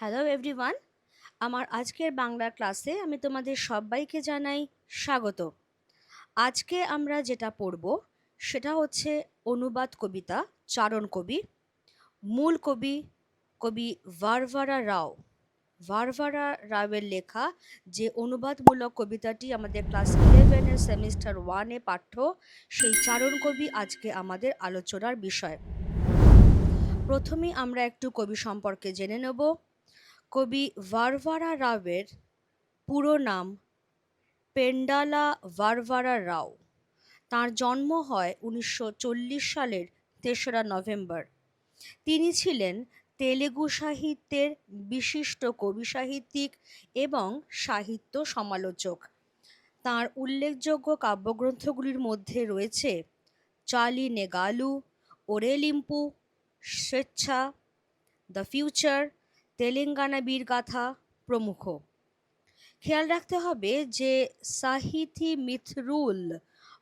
Hello everyone, আমার আজকের বাংলা ক্লাসে আমি তোমাদের সবাইকে জানাই স্বাগত। আজকে আমরা যেটা পড়ব সেটা হচ্ছে অনুবাদ কবিতা, চারণ কবি, মূল কবি কবি ভারভারা রাও। ভারভারা রাওয়ের লেখা যে অনুবাদমূলক কবিতাটি আমাদের ক্লাস ইলেভেনের সেমিস্টার ওয়ানে পাঠ্য, সেই চারণ কবি আজকে আমাদের আলোচনার বিষয়। প্রথমেই আমরা একটু কবি সম্পর্কে জেনে নেব। কবি ভারভারা রাওয়ের পুরো নাম পেন্ডালা ভারভারা রাও তার জন্ম হয় উনিশশো চল্লিশ সালের তেসরা নভেম্বর। তিনি ছিলেন তেলেগু সাহিত্যের বিশিষ্ট কবি সাহিত্যিক এবং সাহিত্য সমালোচক। তার উল্লেখযোগ্য কাব্যগ্রন্থগুলির মধ্যে রয়েছে চালি নেগালু, ওরেলিম্পু, স্বেচ্ছা, দ্য ফিউচার তেলেঙ্গানা বীরগাথা প্রমুখ। খেয়াল রাখতে হবে যে সাহিথি মিথরুল,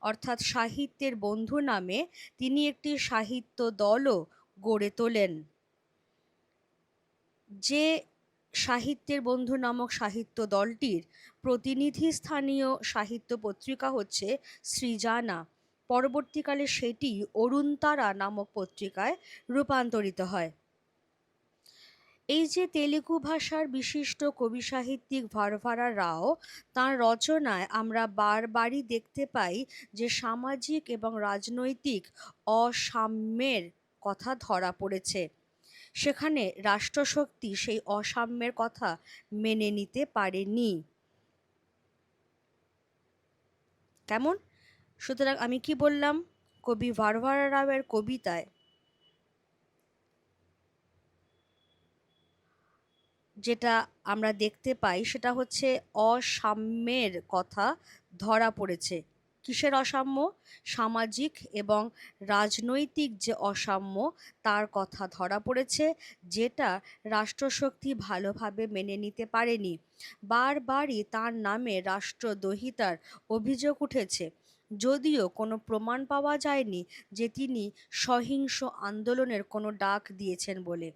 অর্থাৎ সাহিত্যের বন্ধু নামে তিনি একটি সাহিত্য দলও গড়ে তোলেন। যে সাহিত্যের বন্ধু নামক সাহিত্য দলটির প্রতিনিধি স্থানীয় সাহিত্য পত্রিকা হচ্ছে সৃজানা। পরবর্তীকালে সেটি অরুণতারা নামক পত্রিকায় রূপান্তরিত হয়। এই যে তেলেগু ভাষার বিশিষ্ট কবি সাহিত্যিক ভারভারা রাও, তাঁর রচনায় আমরা বারবারই দেখতে পাই যে সামাজিক এবং রাজনৈতিক অসাম্যের কথা ধরা পড়েছে। সেখানে রাষ্ট্রশক্তি সেই অসাম্যের কথা মেনে নিতে পারেনি। কেমন? সুতরাং আমি কি বললাম? কবি ভারভারা রাওয়ের কবিতায় যেটা আমরা দেখতে পাই সেটা হচ্ছে অসাম্যের কথা ধরা পড়েছে। কিসের অসাম্য? সামাজিক এবং রাজনৈতিক যে অসাম্য, তার কথা ধরা পড়েছে, যেটা রাষ্ট্রশক্তি ভালোভাবে মেনে নিতে পারেনি। বারবারই তার নামে রাষ্ট্রদ্রোহিতার অভিযোগ উঠেছে। যদিও কোনো প্রমাণ পাওয়া যায়নি যে তিনি সহিংস আন্দোলনের কোনো ডাক দিয়েছেন বলে।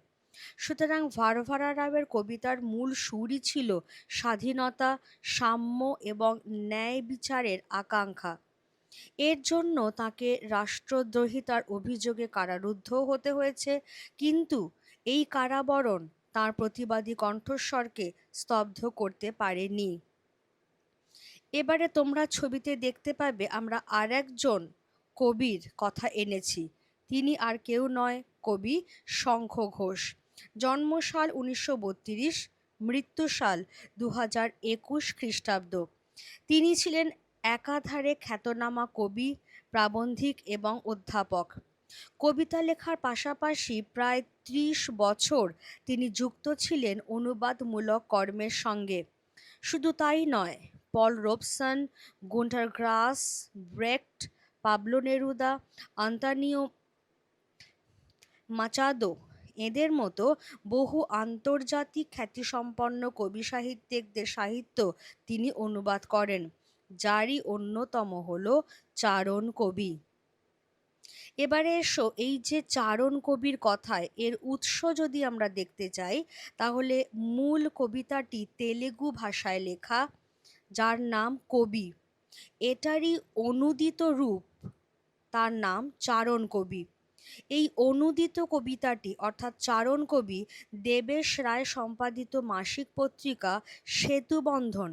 সুতরাং ভারভারা রাওয়ের কবিতার মূল সুরই ছিল স্বাধীনতা, সাম্য এবং ন্যায় বিচারের আকাঙ্ক্ষা। এর জন্য তাকে রাষ্ট্রদ্রোহিতার অভিযোগে কারারুদ্ধ হতে হয়েছে, কিন্তু এই কারাবরণ তার প্রতিবাদী কণ্ঠস্বরকে স্তব্ধ করতে পারেনি। এবারে তোমরা ছবিতে দেখতে পাবে আমরা আর একজন কবির কথা এনেছি। তিনি আর কেউ নয়, কবি শঙ্খ ঘোষ। জন্মসাল উনিশশো বত্রিশ, মৃত্যুসাল দু হাজার একুশ খ্রিস্টাব্দ। তিনি ছিলেন একাধারে খ্যাতনামা কবি, প্রাবন্ধিক এবং অধ্যাপক। কবিতা লেখার পাশাপাশি প্রায় ত্রিশ বছর তিনি যুক্ত ছিলেন অনুবাদমূলক কর্মের সঙ্গে। শুধু তাই নয়, Paul Robeson, Gunter Grass, Brecht, Pablo Neruda, Antonio Machado এদের মতো বহু আন্তর্জাতিক খ্যাতিসম্পন্ন কবি সাহিত্যিকদের সাহিত্য তিনি অনুবাদ করেন, যারই অন্যতম হল চারণ কবি। এবারে এসো, এই যে চারণ কবির কথায়, এর উৎস যদি আমরা দেখতে চাই, তাহলে মূল কবিতাটি তেলেগু ভাষায় লেখা, যার নাম কবি। এটারই অনুদিত রূপ, তার নাম চারণ কবি। এই অনুদিত কবিতাটি, অর্থাৎ চারণ কবি দেবেশ রায় সম্পাদিত মাসিক পত্রিকা সেতুবন্ধন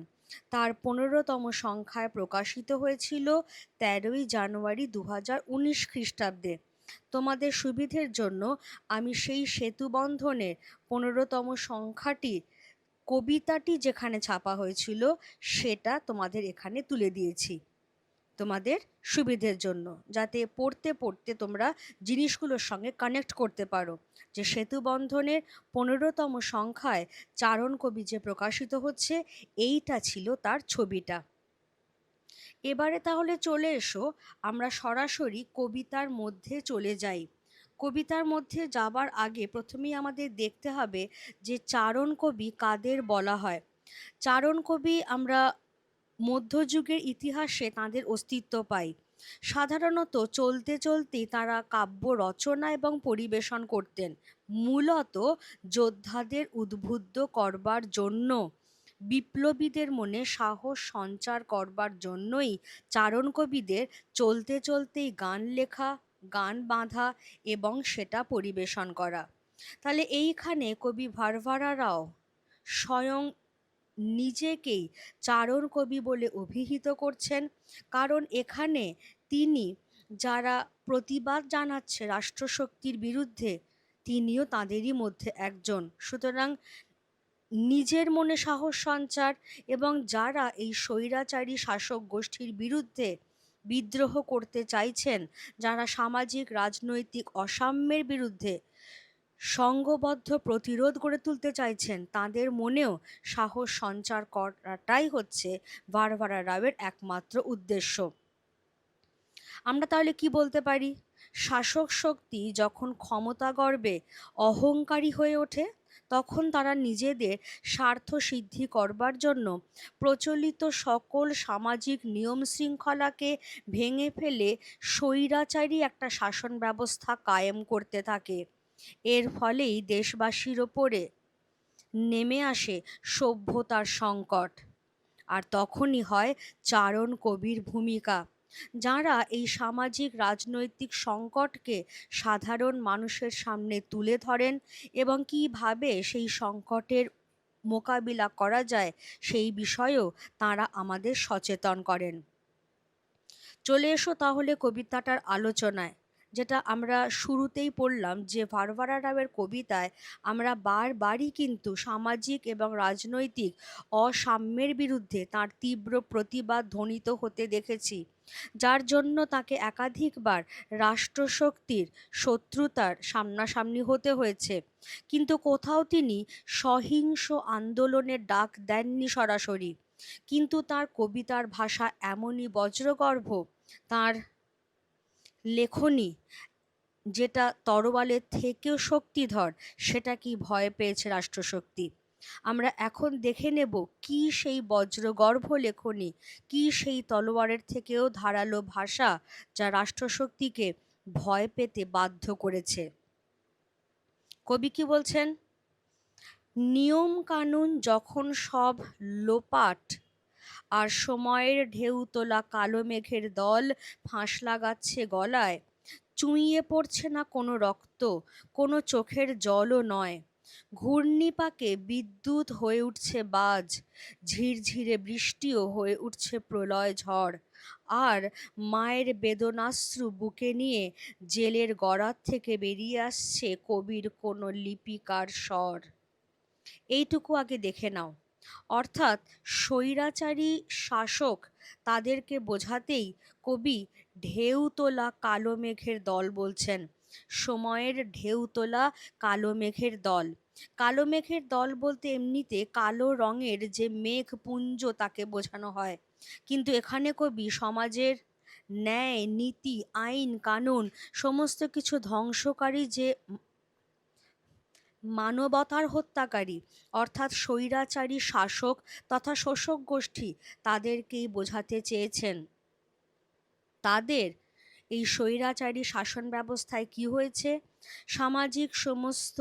তার পনেরোতম সংখ্যায় প্রকাশিত হয়েছিল তেরোই জানুয়ারি দু হাজার উনিশ খ্রিস্টাব্দে। তোমাদের সুবিধের জন্য আমি সেই সেতুবন্ধনের পনেরোতম সংখ্যাটি, কবিতাটি যেখানে ছাপা হয়েছিল, সেটা তোমাদের এখানে তুলে দিয়েছি। তোমাদের সুবিধের জন্য, যাতে পড়তে পড়তে তোমরা জিনিসগুলোর সঙ্গে কানেক্ট করতে পারো। যে সেতু বন্ধনের পনেরোতম সংখ্যায় চারণ কবি যে প্রকাশিত হচ্ছে, এইটা ছিল তার ছবিটা। এবারে তাহলে চলে এসো, আমরা সরাসরি কবিতার মধ্যে চলে যাই। কবিতার মধ্যে যাবার আগে প্রথমেই আমাদের দেখতে হবে যে চারণ কবি কাদের বলা হয়? চারণ কবি আমরা মধ্যযুগের ইতিহাসে তাঁদের অস্তিত্ব পায়। সাধারণত চলতে চলতেই তারা কাব্য রচনা এবং পরিবেশন করতেন। মূলত যোদ্ধাদের উদ্বুদ্ধ করবার জন্য, বিপ্লবীদের মনে সাহস সঞ্চার করবার জন্যই চারণ কবিদের চলতে চলতেই গান লেখা, গান বাঁধা এবং সেটা পরিবেশন করা। তাহলে এইখানে কবি ভারভারা রাও স্বয়ং নিজেকেই চারণ কবি বলে অভিহিত করছেন। কারণ এখানে তিনি যারা প্রতিবাদ জানাচ্ছে রাষ্ট্রশক্তির বিরুদ্ধে, তিনিও তাঁদেরই মধ্যে একজন। সুতরাং নিজের মনে সাহস সঞ্চার এবং যারা এই স্বৈরাচারী শাসক গোষ্ঠীর বিরুদ্ধে বিদ্রোহ করতে চাইছেন, যারা সামাজিক, রাজনৈতিক অসাম্যের বিরুদ্ধে সংঘবদ্ধ প্রতিরোধ গড়ে তুলতে চাইছেন, তাদের মনেও সাহস সঞ্চার করাটাই হচ্ছে বারবারা রাওয়ের একমাত্র উদ্দেশ্য। আমরা তাহলে কি বলতে পারি? শাসক শক্তি যখন ক্ষমতা গর্বে অহংকারী হয়ে ওঠে, তখন তারা নিজেদের স্বার্থ সিদ্ধি করবার জন্য প্রচলিত সকল সামাজিক নিয়ম শৃঙ্খলাকে ভেঙে ফেলে স্বৈরাচারী একটা শাসন ব্যবস্থা কায়েম করতে থাকে। এর ফলেই দেশবাসীর ওপরে নেমে আসে সভ্যতার সংকট। আর তখনই হয় চারণ কবির ভূমিকা, যাঁরা এই সামাজিক রাজনৈতিক সংকটকে সাধারণ মানুষের সামনে তুলে ধরেন এবং কীভাবে সেই সংকটের মোকাবিলা করা যায় সেই বিষয়েও তাঁরা আমাদের সচেতন করেন। চলে এসো তাহলে কবিতাটার আলোচনায়। যেটা আমরা শুরুতেই পড়লাম যে ভারভারা রাওয়ের কবিতায় আমরা বারবারই কিন্তু সামাজিক এবং রাজনৈতিক অসাম্যের বিরুদ্ধে তার তীব্র প্রতিবাদ ধ্বনিত হতে দেখেছি। যার জন্য তাকে একাধিকবার রাষ্ট্রশক্তির শত্রুতার সামনাসামনি হতে হয়েছে। কিন্তু কোথাও তিনি সহিংস আন্দোলনের ডাক দেননি সরাসরি। কিন্তু তার কবিতার ভাষা এমনই বজ্রগর্ভ, তার লেখনী, যেটা তরোয়ালের থেকেও শক্তিধর, সেটা কি ভয় পেয়েছে রাষ্ট্রশক্তি? আমরা এখন দেখে নেব কি সেই বজ্রগর্ভ লেখনী, কি সেই তলোয়ারের থেকেও ধারালো ভাষা যা রাষ্ট্রশক্তিকে ভয় পেতে বাধ্য করেছে। কবি কি বলছেন? নিয়ম কানুন যখন সব লোপাট আর সময়ের ঢেউ তোলা কালো মেঘের দল ফাঁস লাগাচ্ছে গলায়। চুঁইয়ে পড়ছে না কোনো রক্ত, কোনো চোখের জলও নয়। ঘূর্ণিপাকে বিদ্যুৎ হয়ে উঠছে বাজ, ঝিরঝিরে বৃষ্টিও হয়ে উঠছে প্রলয় ঝড়। আর মায়ের বেদনাশ্রু বুকে নিয়ে জেলের গড়ার থেকে বেরিয়ে আসছে কবির কোনো লিপিকার স্বর। এইটুকু আগে দেখে নাও। অর্থাৎ স্বৈরাচারী শাসক তাদেরকে বোঝাতেই কবি ঢেউ তোলা কালো মেঘের দল বলছেন। সময়ের ঢেউ তোলা কালো মেঘের দল। কালো মেঘের দল বলতে এমনিতে কালো রঙের যে মেঘ পুঞ্জ তাকে বোঝানো হয়। কিন্তু এখানে কবি সমাজের ন্যায়, নীতি, আইন, কানুন সমস্ত কিছু ধ্বংসকারী যে মানবতার হত্যাকারী, অর্থাৎ স্বৈরাচারী শাসক তথা শোষক গোষ্ঠী তাদেরকেই বোঝাতে চেয়েছেন। তাদের এই স্বৈরাচারী শাসন ব্যবস্থায় কি হয়েছে? সামাজিক সমস্ত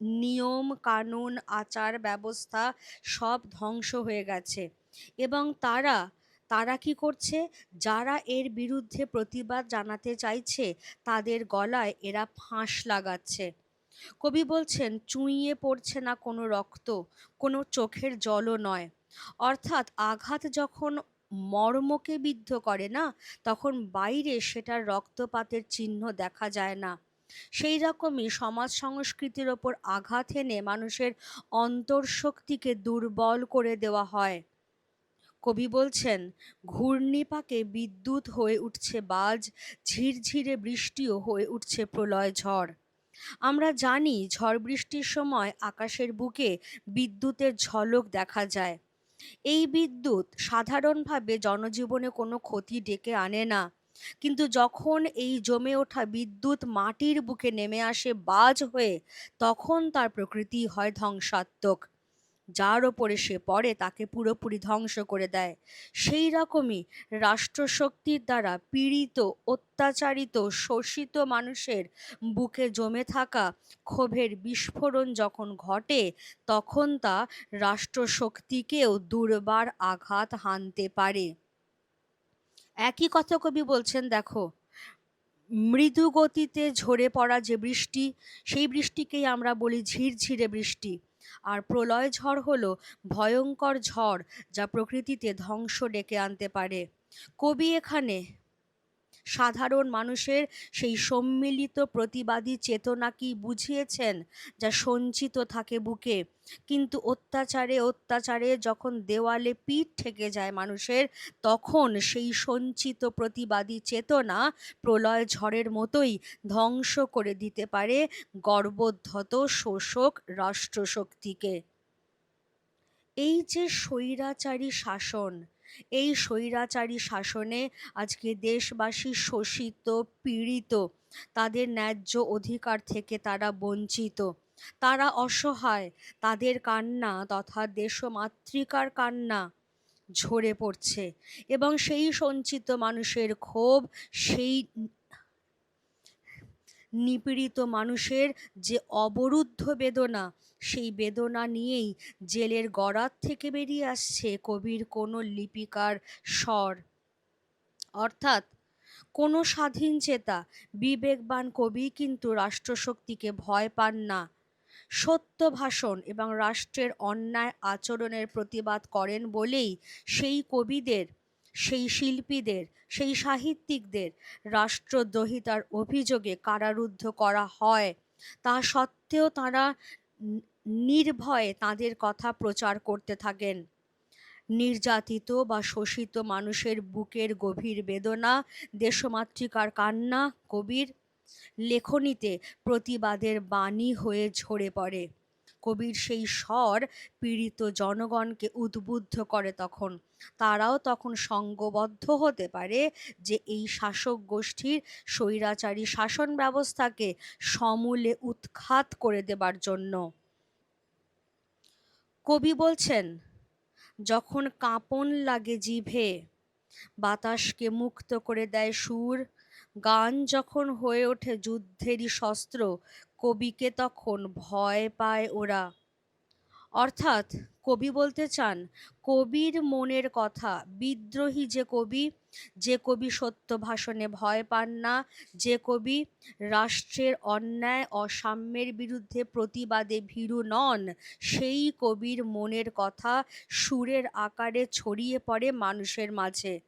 নিয়ম, কানুন, আচার ব্যবস্থা সব ধ্বংস হয়ে গেছে। এবং তারা তারা কি করছে? যারা এর বিরুদ্ধে প্রতিবাদ জানাতে চাইছে, তাদের গলায় এরা ফাঁস লাগাচ্ছে। কবি বলছেন, চুঁইয়ে পড়ছে না কোনো রক্ত, কোনো চোখের জলও নয়। অর্থাৎ আঘাত যখন মর্মকে বিদ্ধ করে না, তখন বাইরে সেটার রক্তপাতের চিহ্ন দেখা যায় না। সেই রকমই সমাজ সংস্কৃতির ওপর আঘাত এনে মানুষের অন্তর্শক্তিকে দুর্বল করে দেওয়া হয়। কবি বলছেন, ঘূর্ণিপাকে বিদ্যুৎ হয়ে উঠছে বাজ, ঝিরঝিরে বৃষ্টিও হয়ে উঠছে প্রলয় ঝড়। আমরা জানি ঝড় বৃষ্টির সময় আকাশের বুকে বিদ্যুতের ঝলক দেখা যায়। এই বিদ্যুৎ সাধারণভাবে জনজীবনে কোনো ক্ষতি ডেকে আনে না। কিন্তু যখন এই জমে ওঠা বিদ্যুৎ মাটির বুকে নেমে আসে বাজ হয়ে, তখন তার প্রকৃতি হয় ধ্বংসাত্মক। যার ওপরে সে পড়ে তাকে পুরোপুরি ধ্বংস করে দেয়। সেই রকমই রাষ্ট্রশক্তির দ্বারা পীড়িত, অত্যাচারিত, শোষিত মানুষের বুকে জমে থাকা ক্ষোভের বিস্ফোরণ যখন ঘটে, তখন তা রাষ্ট্রশক্তিকেও দুর্বার আঘাত হানতে পারে। একই কথা কবি বলছেন, দেখো মৃদু গতিতে ঝরে পড়া যে বৃষ্টি, সেই বৃষ্টিকেই আমরা বলি ঝিরঝিরে বৃষ্টি। আর প্রলয় ঝড় হলো ভয়ঙ্কর ঝড় যা প্রকৃতিতে ধ্বংস ডেকে আনতে পারে। কবি এখানে সাধারণ মানুষের সেই সম্মিলিত প্রতিবাদী চেতনা কি বুঝিয়েছেন? যা সঞ্চিত থাকে বুকে। কিন্তু অত্যাচারে অত্যাচারে যখন দেওয়ালে পিঠ ঠেকে যায় মানুষের, তখন সেই সঞ্চিত প্রতিবাদী চেতনা প্রলয় ঝড়ের মতোই ধ্বংস করে দিতে পারে গর্বোদ্ধত শোষক রাষ্ট্রশক্তিকে। এই যে স্বৈরাচারী শাসন এই স্বৈরাচারী শাসনে আজকে দেশবাসী শোষিত, পীড়িত, তাদের ন্যায্য অধিকার থেকে তারা বঞ্চিত। তারা অসহায়, তাদের কান্না তথা দেশমাতৃকার কান্না ঝরে পড়ছে এবং সেই সঞ্চিত মানুষের ক্ষোভ, সেই নিপীড়িত মানুষের যে অবরুদ্ধ বেদনা সেই বেদনা নিয়েই জেলের গড়ার থেকে বেরিয়ে আসছে কবির কোনো লিপিকার স্বর। অর্থাৎ কোনো স্বাধীন চেতা, বিবেকবান কবি কিন্তু রাষ্ট্রশক্তিকে ভয় পান না। সত্য ভাষণ এবং রাষ্ট্রের অন্যায় আচরণের প্রতিবাদ করেন বলেই সেই কবিদের, সেই শিল্পীদের, সেই সাহিত্যিকদের রাষ্ট্রদ্রোহিতার অভিযোগে কারারুদ্ধ করা হয়। তা সত্ত্বেও তারা নির্ভয়ে তাদের কথা প্রচার করতে থাকেন। নির্যাতিত বা শোষিত মানুষের বুকের গভীর বেদনা, দেশমাতৃকার কান্না, কবির লেখনীতে প্রতিবাদের বাণী হয়ে ঝরে পড়ে। কবির সেই স্বর পীড়িত জনগণকে উদ্বুদ্ধ করে তখন। তারাও তখন সঙ্গবদ্ধ হতে পারে যে এই শাসক গোষ্ঠীর স্বৈরাচারী শাসন ব্যবস্থাকে সমূলে উৎখাত করে দেবার জন্য। কবি বলছেন, যখন কাঁপন লাগে জিভে, বাতাসকে মুক্ত করে দেয় সুর, গান যখন হয়ে ওঠে যুদ্ধেরই শস্ত্র কবিকে তখন ভয় পায় ওরা। অর্থাৎ কবি বলতে চান, কবির মনের কথা, বিদ্রোহী যে কবি যে কবি সত্য ভাষণে ভয় পান না, যে কবি রাষ্ট্রের অন্যায়, অসাম্যের বিরুদ্ধে প্রতিবাদে ভীরু নন, সেই কবির মনের কথা সুরের আকারে ছড়িয়ে পড়ে মানুষের মাঝে।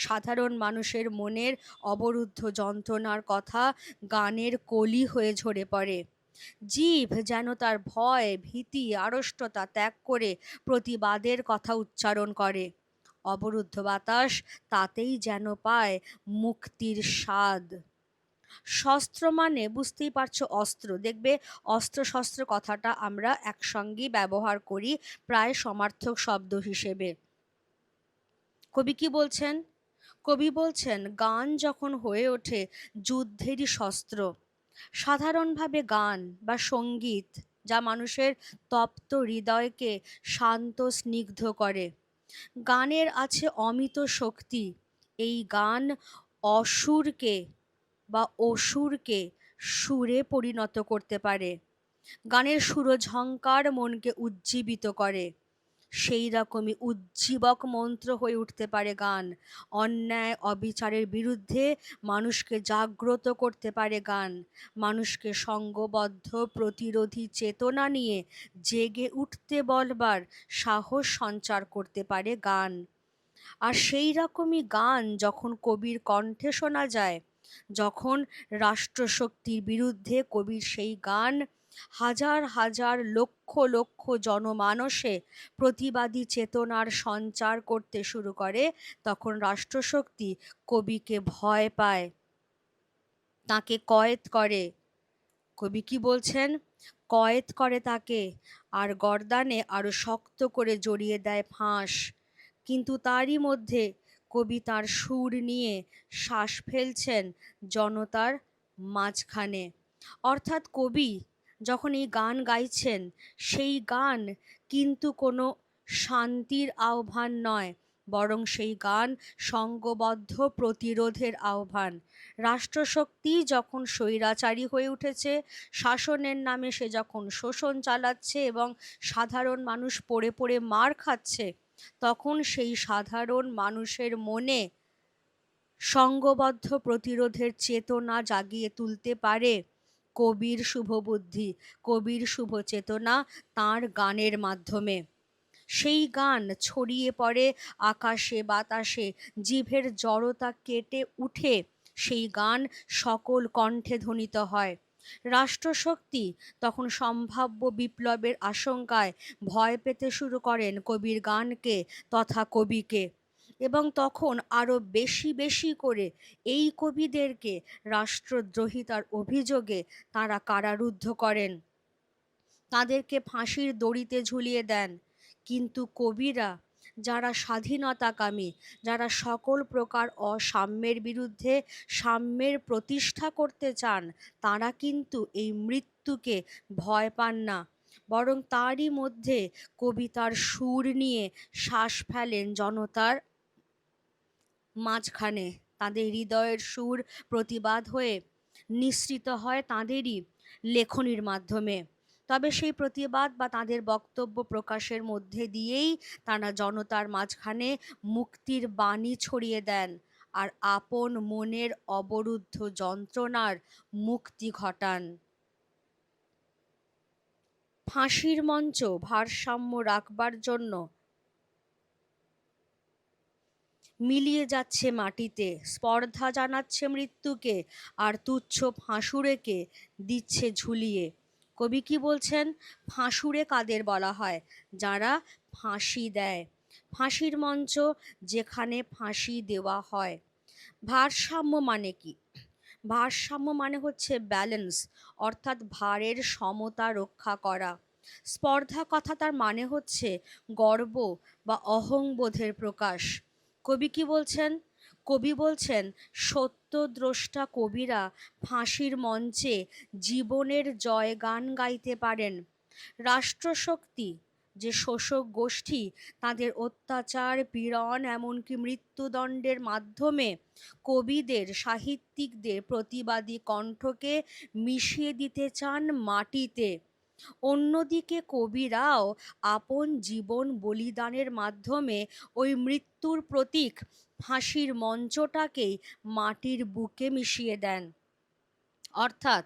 সাধারণ মানুষের মনের অবরুদ্ধ যন্ত্রণার কথা গানের কলি হয়ে ঝরে পড়ে। জীব যেন তার ভয়, ভীতি, আড়ষ্টতা ত্যাগ করে প্রতিবাদের কথা উচ্চারণ করে। অবরুদ্ধ বাতাস তাতেই যেন পায় মুক্তির স্বাদ। শস্ত্র মানে বুঝতেই পারছ অস্ত্র। দেখবে অস্ত্র শস্ত্র কথাটা আমরা একসঙ্গেই ব্যবহার করি প্রায় সমার্থক শব্দ হিসেবে। কবি কি বলছেন? কবি বলছেন, গান যখন হয়ে ওঠে যুদ্ধেরই শস্ত্র, সাধারণভাবে গান বা সংগীত যা মানুষের তপ্ত হৃদয়কে শান্ত, স্নিগ্ধ করে। গানের আছে অমিত শক্তি, এই গান অসুরকে বা অসুরকে সুরে পরিণত করতে পারে। গানের সুরঝঙ্কার মনকে উজ্জীবিত করে। সেই রকমই উজ্জীবক মন্ত্র হয়ে উঠতে পারে গান। অন্যায়, অবিচারের বিরুদ্ধে মানুষকে জাগ্রত করতে পারে গান। মানুষকে সঙ্গবদ্ধ, প্রতিরোধী চেতনা নিয়ে জেগে উঠতে বলবার সাহস সঞ্চার করতে পারে গান। আর সেই রকমই গান যখন কবির কণ্ঠে শোনা যায়, যখন রাষ্ট্রশক্তির বিরুদ্ধে কবির সেই গান হাজার হাজার লক্ষ লক্ষ জনমানসে প্রতিবাদী চেতনার সঞ্চার করতে শুরু করে, তখন রাষ্ট্রশক্তি কবিকে ভয় পায়। তাকে কয়েদ করে। কবি কি বলছেন? কয়েদ করে তাকে আর গরদানে আরও শক্ত করে জড়িয়ে দেয় ফাঁস। কিন্তু তারই মধ্যে কবি তার সুর নিয়ে শ্বাস ফেলছেন জনতার মাঝখানে। অর্থাৎ কবি যখন এই গান গাইছেন, সেই গান কিন্তু কোনো শান্তির আহ্বান নয়, বরং সেই গান সঙ্গবদ্ধ প্রতিরোধের আহ্বান। রাষ্ট্রশক্তি যখন স্বৈরাচারী হয়ে উঠেছে, শাসনের নামে সে যখন শোষণ চালাচ্ছে এবং সাধারণ মানুষ পড়ে পড়ে মার খাচ্ছে, তখন সেই সাধারণ মানুষের মনে সঙ্গবদ্ধ প্রতিরোধের চেতনা জাগিয়ে তুলতে পারে। কবির শুভবুদ্ধি কবির শুভ চেতনা তাঁর গানের মাধ্যমে। সেই গান ছড়িয়ে পড়ে আকাশে, বাতাসে, জিভের জড়তা কেটে উঠে সেই গান সকল কণ্ঠে ধ্বনিত হয়। রাষ্ট্রশক্তি তখন সম্ভাব্য বিপ্লবের আশঙ্কায় ভয় পেতে শুরু করেন কবির গানকে তথা কবিকে। এবং তখন আরও বেশি বেশি করে এই কবিদেরকে রাষ্ট্রদ্রোহিতার অভিযোগে তারা কারারুদ্ধ করেন। তাদেরকে ফাঁসির দড়িতে ঝুলিয়ে দেন। কিন্তু কবিরা, যারা স্বাধীনতাকামী, যারা সকল প্রকার অসাম্যের বিরুদ্ধে সাম্যের প্রতিষ্ঠা করতে চান, তারা কিন্তু এই মৃত্যুকে ভয় পান না। বরং তারই মধ্যে কবিতার সুর নিয়ে শ্বাস ফেলেন জনতার মাঝখানে তাদের হৃদয়ের সুর প্রতিবাদ হয়ে নিঃসৃত হয় তাঁদেরই লেখনির মাধ্যমে। তবে সেই প্রতিবাদ বা তাদের বক্তব্য প্রকাশের মধ্যে দিয়েই তারা জনতার মাঝখানে মুক্তির বাণী ছড়িয়ে দেন আর আপন মনের অবরুদ্ধ যন্ত্রণার মুক্তি ঘটান। ফাঁসির মঞ্চ ভারসাম্য রাখবার জন্য মিলিয়ে যাচ্ছে মাটিতে, স্পর্ধা জানাচ্ছে মৃত্যুকে আর তুচ্ছ ফাঁসুরেকে দিচ্ছে ঝুলিয়ে। কবি কি বলছেন? ফাঁসুরে কাদের বলা হয়? যারা ফাঁসি দেয়। ফাঁসির মঞ্চ যেখানে ফাঁসি দেওয়া হয়। ভারসাম্য মানে কি? ভারসাম্য মানে হচ্ছে ব্যালেন্স অর্থাৎ ভারের সমতা রক্ষা করা। স্পর্ধা কথা তার মানে হচ্ছে গর্ব বা অহংবোধের প্রকাশ। কবি কি বলছেন? কবি বলছেন, সত্যদ্রষ্টা কবিরা ফাঁসির মঞ্চে জীবনের জয় গান গাইতে পারেন। রাষ্ট্রশক্তি যে শোষক গোষ্ঠী, তাদের অত্যাচার, পীড়ন, এমনকি মৃত্যুদণ্ডের মাধ্যমে কবিদের, সাহিত্যিকদের প্রতিবাদী কণ্ঠকে মিশিয়ে দিতে চান মাটিতে। অন্যদিকে কবিরাও আপন জীবন বলিদানের মাধ্যমে ওই মৃত্যুর প্রতীক ফাঁসির মঞ্চটাকেই মাটির বুকে মিশিয়ে দেন। অর্থাৎ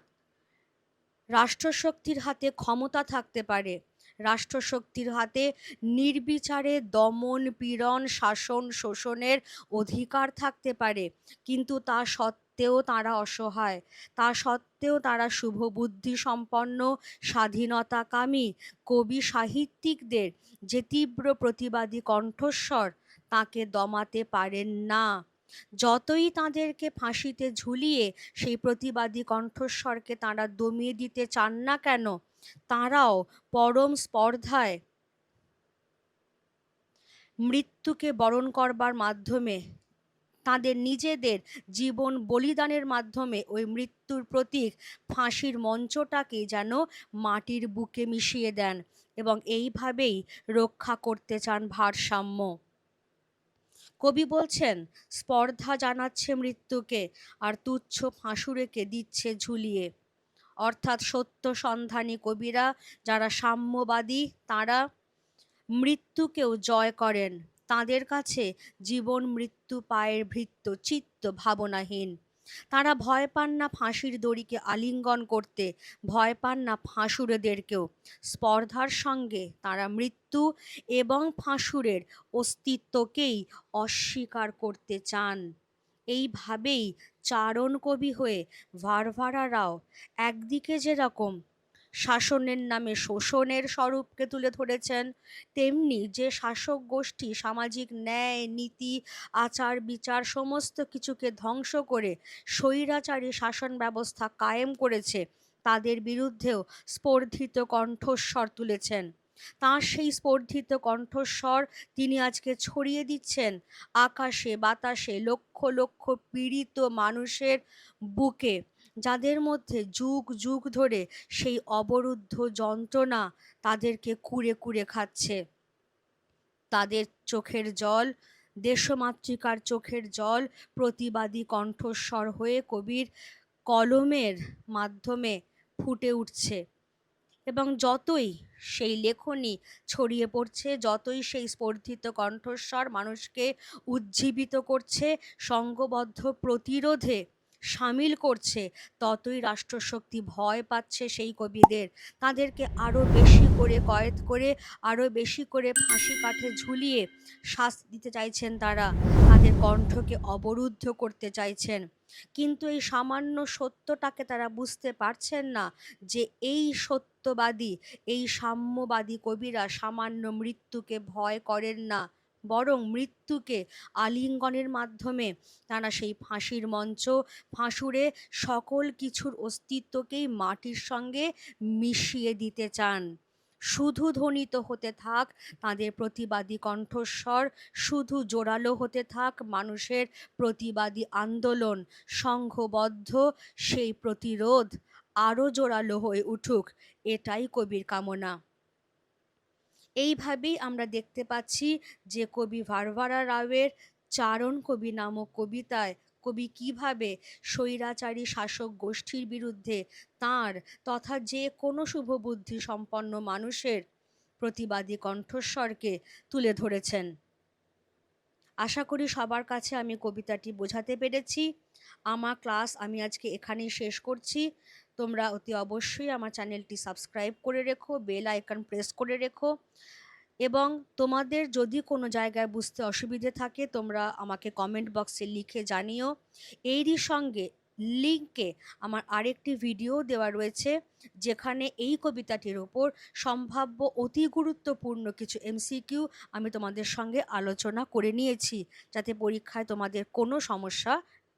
রাষ্ট্রশক্তির হাতে ক্ষমতা থাকতে পারে। রাষ্ট্রশক্তির হাতে নির্বিচারে দমন, পীড়ন, শাসন, শোষণের অধিকার থাকতে পারে। কিন্তু তা সত্ত্বেও তারা অসহায়। তা সত্ত্বেও তারা শুভ বুদ্ধি সম্পন্ন, স্বাধীনতাকামী কবি সাহিত্যিকদের যে তীব্র প্রতিবাদী কণ্ঠস্বর তাকে দমাতে পারেন না। যতই তাদেরকে ফাঁসিতে ঝুলিয়ে সেই প্রতিবাদী কণ্ঠস্বরকে তাঁরা দমিয়ে দিতে চান না কেন, তাঁরাও পরম স্পর্ধায় মৃত্যুকে বরণ করবার মাধ্যমে তাদের নিজেদের জীবন বলিদানের মাধ্যমে ওই মৃত্যুর প্রতীক ফাঁসির মঞ্চটাকে যেন মাটির বুকে মিশিয়ে দেন এবং এইভাবেই রক্ষা করতে চান ভারসাম্য। কবি বলছেন, স্পর্ধা জানাচ্ছে মৃত্যুকে আর তুচ্ছ ফাঁসুরেকে দিচ্ছে ঝুলিয়ে। অর্থাৎ সত্য সন্ধানী কবিরা যারা সাম্যবাদী, তারা মৃত্যুকেও জয় করেন। তাদের কাছে জীবন, মৃত্যু, পায়ের ভৃত্য, চিত্ত ভাবনাহীন। তারা ভয় পান না ফাঁসির দড়িকে আলিঙ্গন করতে, ভয় পান না ফাঁসুরেদেরকেও। স্পর্ধার সঙ্গে তারা মৃত্যু এবং ফাঁসুরের অস্তিত্বকেই অস্বীকার করতে চান। এইভাবেই চারণ কবি হয়ে ভারভারারাও একদিকে যেরকম শাসনের নামে শোষণের স্বরূপকে তুলে ধরেছেন। তেমনি যে শাসক গোষ্ঠী সামাজিক ন্যায়, নীতি, আচার, বিচার সমস্ত কিছুকে ধ্বংস করে স্বৈরাচারী শাসন ব্যবস্থা কায়েম করেছে, তাদের বিরুদ্ধেও স্পর্ধিত কণ্ঠস্বর তুলেছেন। তাঁর সেই স্পর্ধিত কণ্ঠস্বর তিনি আজকে ছড়িয়ে দিচ্ছেন। আকাশে, বাতাসে লক্ষ লক্ষ পীড়িত মানুষের বুকে যাদের মধ্যে যুগ যুগ ধরে সেই অবরুদ্ধ যন্ত্রণা তাদেরকে কুড়ে কুড়ে খাচ্ছে। তাদের চোখের জল, দেশমাতৃকার চোখের জল, প্রতিবাদী কণ্ঠস্বর হয়ে কবির কলমের মাধ্যমে ফুটে উঠছে। এবং যতই সেই লেখনী ছড়িয়ে পড়ছে, যতই সেই স্পর্ধিত কণ্ঠস্বর মানুষকে উজ্জীবিত করছে, সঙ্গবদ্ধ প্রতিরোধে সামিল করছে, ততই রাষ্ট্রশক্তি ভয় পাচ্ছে সেই কবিদের। তাদেরকে আরও বেশি করে কয়েদ করে আরও বেশি করে ফাঁসি কাঠে ঝুলিয়ে শাস্তি দিতে চাইছেন তারা। তাদের কণ্ঠকে অবরুদ্ধ করতে চাইছেন। কিন্তু এই সামান্য সত্যটাকে তারা বুঝতে পারছেন না যে এই সত্যবাদী, এই সাম্যবাদী কবিরা সামান্য মৃত্যুকে ভয় করেন না। বরং মৃত্যুকে আলিঙ্গনের মাধ্যমে। তারা সেই ফাঁসির মঞ্চ, ফাঁসুরে সকল কিছুর অস্তিত্বকেই মাটির সঙ্গে মিশিয়ে দিতে চান। শুধু ধ্বনিত হতে থাক, তাদের প্রতিবাদী কণ্ঠস্বর, শুধু জোরালো হতে থাক মানুষের প্রতিবাদী আন্দোলন, সংঘবদ্ধ সেই প্রতিরোধ আরও জোরালো হয়ে উঠুক, এটাই কবির কামনা। এইভাবেই আমরা দেখতে পাচ্ছি যে কবি ভারভারা রাওয়ের চারণ কবি নামক কবিতায় কবি কীভাবে স্বৈরাচারী শাসক গোষ্ঠীর বিরুদ্ধে তার তথা যে কোনো শুভবুদ্ধি সম্পন্ন মানুষের প্রতিবাদী কণ্ঠস্বরকে তুলে ধরেছেন। আশা করি সবার কাছে আমি কবিতাটি বোঝাতে পেরেছি। আমার ক্লাস আমি আজকে এখানেই শেষ করছি। তোমরা অতি অবশ্যই আমার চ্যানেলটি সাবস্ক্রাইব করে রেখো, বেল আইকন প্রেস করে রেখো এবং তোমাদের যদি কোনো জায়গায় বুঝতে অসুবিধে থাকে, তোমরা আমাকে কমেন্ট বক্সে লিখে জানিও। এরই সঙ্গে লিঙ্কে আমার আরেকটি ভিডিও দেওয়া রয়েছে, যেখানে এই কবিতাটির ওপর সম্ভাব্য অতি গুরুত্বপূর্ণ কিছু এমসিকিউ আমি তোমাদের সঙ্গে আলোচনা করে নিয়েছি, যাতে পরীক্ষায় তোমাদের কোনো সমস্যা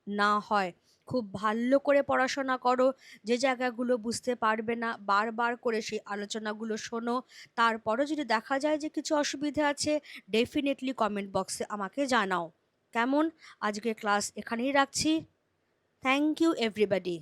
না হয়। খুব ভালো করে পড়াশোনা করো, যে জায়গাগুলো বুঝতে পারবে না, বারবার করে সেই আলোচনাগুলো শোনো। তারপরও যদি দেখা যায় যে কিছু অসুবিধে আছে ডেফিনেটলি কমেন্ট বক্সে আমাকে জানাও। কেমন? আজকের ক্লাস এখানেই রাখছি। Thank you everybody